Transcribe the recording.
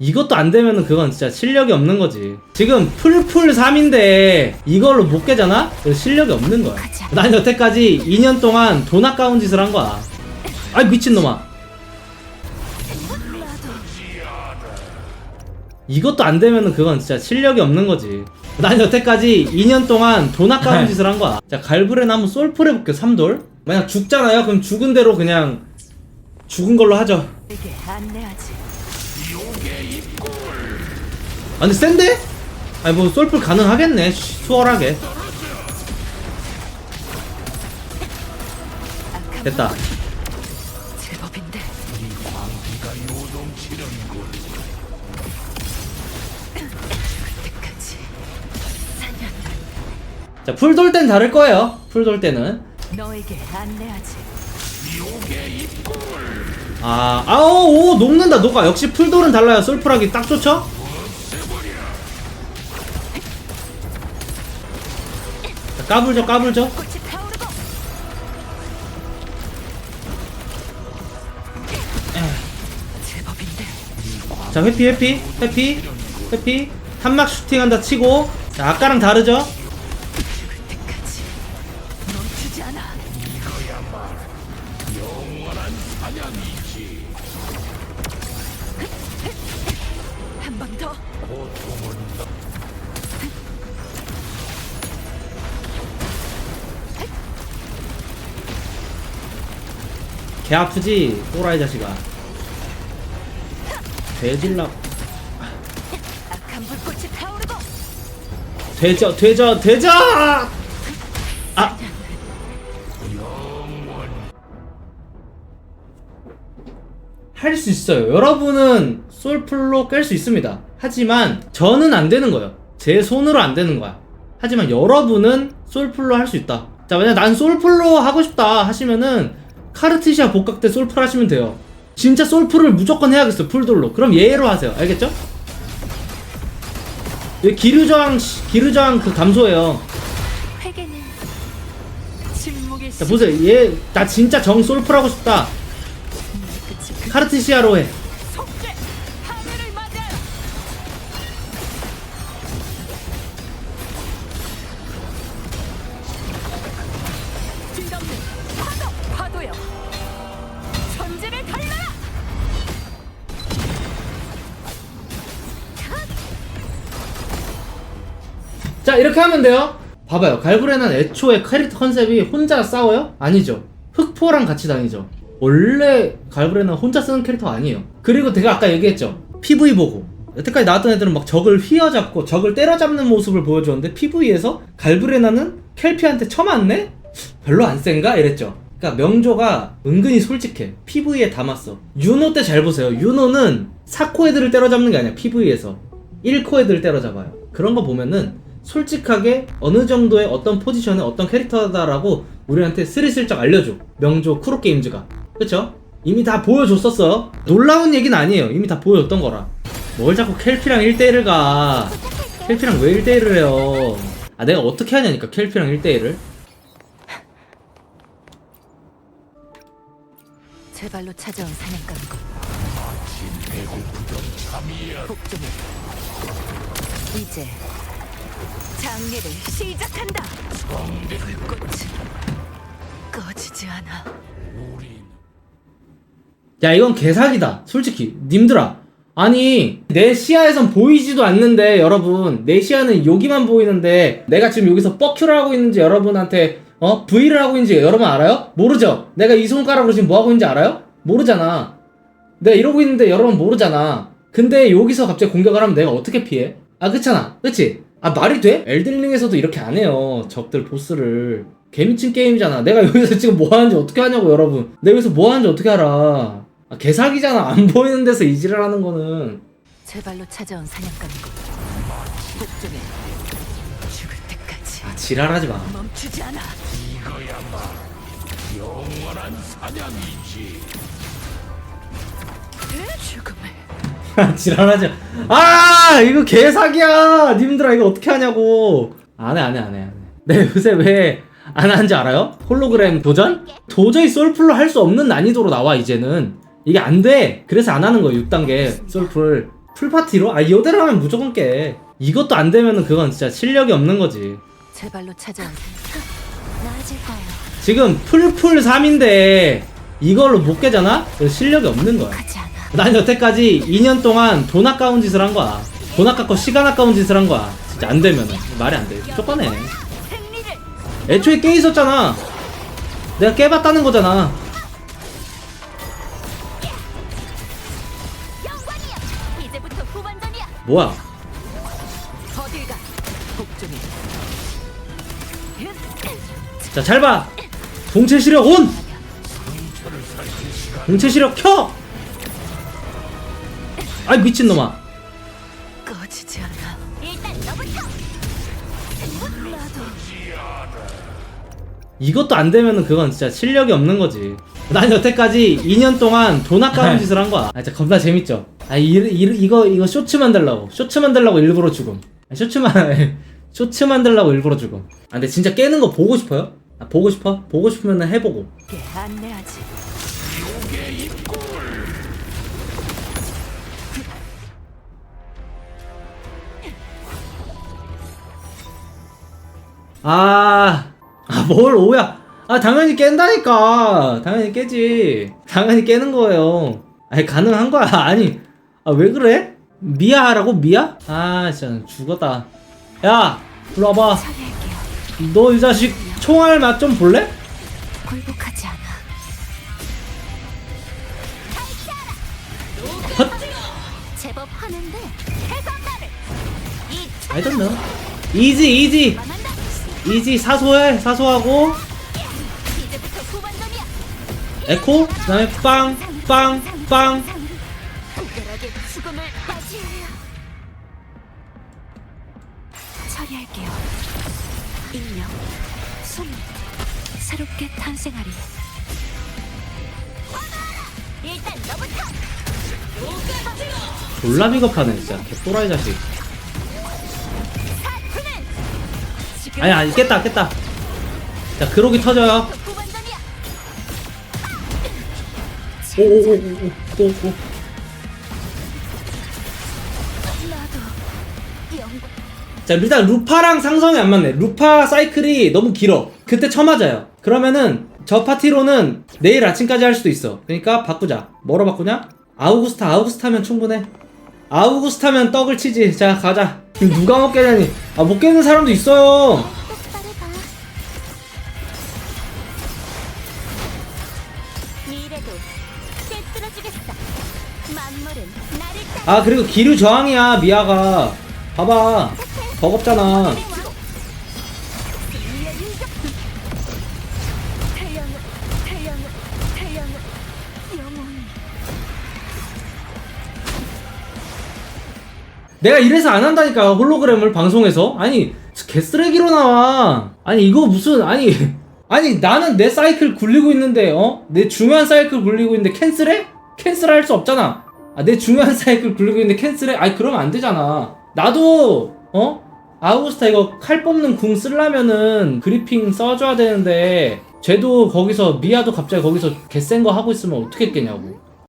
이것도 안 되면은 그건 진짜 실력이 없는 거지. 지금 풀풀 3인데 이걸로 못 깨잖아? 실력이 없는 거야. 난 여태까지 2년 동안 돈 아까운 짓을 한 거야. 아이 미친놈아. 이것도 안 되면은 그건 진짜 실력이 없는 거지. 난 여태까지 2년 동안 돈 아까운 짓을 한 거야. 자, 갈불에 한번 솔풀 해볼게, 3돌. 만약 죽잖아요? 그럼 죽은 대로 그냥 죽은 걸로 하죠. 에게 안내하지. 아 근데 센데? 아니 뭐 솔풀 가능하겠네. 씨, 수월하게. 됐다. 법 제법인데. 때까지 사냥 자풀 돌 땐 다를 거예요. 풀 돌 때는. 너에게 안내하지. 아 아오 오 녹는다. 녹아. 역시 풀 돌은 달라요. 솔풀하기 딱 좋죠? 까불죠 까불죠. 자 회피 회피 회피 회피 탄막 슈팅한다 치고 자 아까랑 다르죠? 개 아프지? 또라이 자식아. 돼질라 되죠 되죠 되죠 아! 할 수 있어요. 여러분은 솔플로 깰 수 있습니다. 하지만 저는 안 되는 거예요. 제 손으로 안 되는 거야. 하지만 여러분은 솔플로 할 수 있다. 자 만약 난 솔플로 하고 싶다 하시면은 카르티시아 복각 때 솔플 하시면 돼요. 진짜 솔플을 무조건 해야겠어 풀돌로. 그럼 예로 하세요. 알겠죠? 여기 기류저항 시- 기류저항 그 감소예요. 자 보세요. 얘 나 진짜 정 솔플 하고 싶다. 끝이 카르티시아로 해 자 이렇게 하면 돼요. 봐봐요. 갈브레는 애초에 캐릭터 컨셉이 혼자 싸워요? 아니죠. 흑포랑 같이 다니죠. 원래 갈브레는 혼자 쓰는 캐릭터 아니에요. 그리고 제가 아까 얘기했죠. PV 보고. 여태까지 나왔던 애들은 막 적을 휘어잡고 적을 때려잡는 모습을 보여줬는데 PV에서 갈브레나는 켈피한테 쳐맞네? 별로 안 센가? 이랬죠. 그러니까 명조가 은근히 솔직해. PV에 담았어. 유노 때잘 보세요. 유노는 4코 애들을 때려잡는 게 아니야 PV에서. 1코 애들을 때려잡아요. 그런 거 보면은 솔직하게 어느 정도의 어떤 포지션에 어떤 캐릭터다라고 우리한테 스리슬쩍 알려줘. 명조 크로 게임즈가. 그쵸? 이미 다 보여줬었어. 놀라운 얘기는 아니에요. 이미 다 보여줬던 거라. 뭘 자꾸 켈피랑 1대1을 가? 켈피랑 왜 1대1을 해요? 아 내가 어떻게 하냐니까 켈피랑 1대1을. 제 발로 찾아온 사냥감이고 복종이 이제 장례를 시작한다. 불꽃은 꺼지지 않아. 야 이건 개사기다. 솔직히. 님들아. 아니 내 시야에선 보이지도 않는데 여러분. 내 시야는 여기만 보이는데 내가 지금 여기서 뻑큐를 하고 있는지 여러분한테 어? V를 하고 있는지 여러분 알아요? 모르죠? 내가 이 손가락으로 지금 뭐 하고 있는지 알아요? 모르잖아. 내가 이러고 있는데 여러분 모르잖아. 근데 여기서 갑자기 공격을 하면 내가 어떻게 피해? 아 그렇잖아. 그치? 아 말이 돼? 엘든링에서도 이렇게 안 해요 적들 보스를. 개미친 게임이잖아. 내가 여기서 지금 뭐 하는지 어떻게 하냐고 여러분. 내가 여기서 뭐 하는지 어떻게 알아? 아, 개사기잖아. 안 보이는 데서 이지를 하는 거는. 제 발로 찾아온 사냥감이고 복종이 죽을 때까지. 아 지랄하지 마. 멈추지 않아. 이거야말로 죽음을 지랄하지 마. 아 이거 개사기야 님들아 이거 어떻게 하냐고 안 해 안 해 안 해 안해 내 요새 왜 안 하는지 알아요? 홀로그램 도전? 도저히 솔플로 할 수 없는 난이도로 나와 이제는 이게 안 돼 그래서 안 하는 거야 6단계 솔플 풀파티로? 아 이대로 하면 무조건 깨 이것도 안 되면은 그건 진짜 실력이 없는 거지 제 발로 사냥 나아질 거예요. 지금 풀풀 3인데 이걸로 못 깨잖아? 실력이 없는 거야 않아. 난 여태까지 2년 동안 돈 아까운 짓을 한 거야 돈 아깝고 시간 아까운 짓을 한 거야 진짜 안 되면은 말이 안돼 쫓아내 승리를 애초에 깨 있었잖아 내가 깨봤다는 거잖아. 뭐야. 자, 잘 봐. 동체 시력 온. 동체 시력 켜. 아이 미친 놈아. 꺼지지 않아. 일단 너부터. 나도 이것도 안 되면은 그건 진짜 실력이 없는 거지. 난 여태까지 2년 동안 돈 아까운 짓을 한 거야. 아, 진짜 겁나 재밌죠. 아, 이, 이, 이거 이거 쇼츠 만들라고. 쇼츠 만들라고 일부러 죽음. 아, 쇼츠만 쇼츠 만들라고 일부러 죽음. 아, 근데 진짜 깨는 거 보고 싶어요? 아, 보고 싶어? 보고 싶으면 해보고. 게 안내하지. 아, 아, 뭘 오야. 아, 당연히 깬다니까. 당연히 깨지. 당연히 깨는 거예요. 아니, 가능한 거야. 아니, 아, 왜 그래? 미아라고? 미아? 아, 진짜 죽었다. 야, 일로 와봐. 너 이 자식 총알 맛 좀 볼래? 굴복하지 않아. 헛! 제법 하는데 해산나를 이 I don't know. 이지, 이지. 이지, 사소해. 사소하고. 에코. 그 다음에 빵, 빵, 빵. 특별하게 죽음을 맞이해요. 처리할게요. 인명, 숨, 새롭게 탄생하리. 일단 너부터. 졸라 비겁하네, 진짜. 개또라이 자식. 아니, 아니, 깼다, 깼다. 자, 그러기 터져요. 오오오오오오. 자 일단 루파랑 상성이 안 맞네 루파 사이클이 너무 길어 그때 쳐맞아요 그러면은 저 파티로는 내일 아침까지 할 수도 있어 그러니까 바꾸자 뭐로 바꾸냐? 아우구스타 아우구스타 하면 충분해 아우구스타 하면 떡을 치지. 자 가자. 지금 누가 못 깨냐니? 아 못 깨는 사람도 있어요. 아 그리고 기류 저항이야 미아가. 봐봐. 버겁잖아 내가 이래서 안 한다니까 홀로그램을 방송에서 아니 개쓰레기로 나와 아니 이거 무슨 아니 아니 나는 내 사이클 굴리고 있는데 어? 내 중요한 사이클 굴리고 있는데 캔슬해? 캔슬할 수 없잖아 아, 내 중요한 사이클 굴리고 있는데 캔슬해? 아니 그러면 안 되잖아 나도 어? 아우스타 이거 칼 뽑는 궁 쓰려면은 그리핑 써줘야 되는데 쟤도 거기서 미아도 갑자기 거기서 개센 거 하고 있으면 어떻게 했겠냐고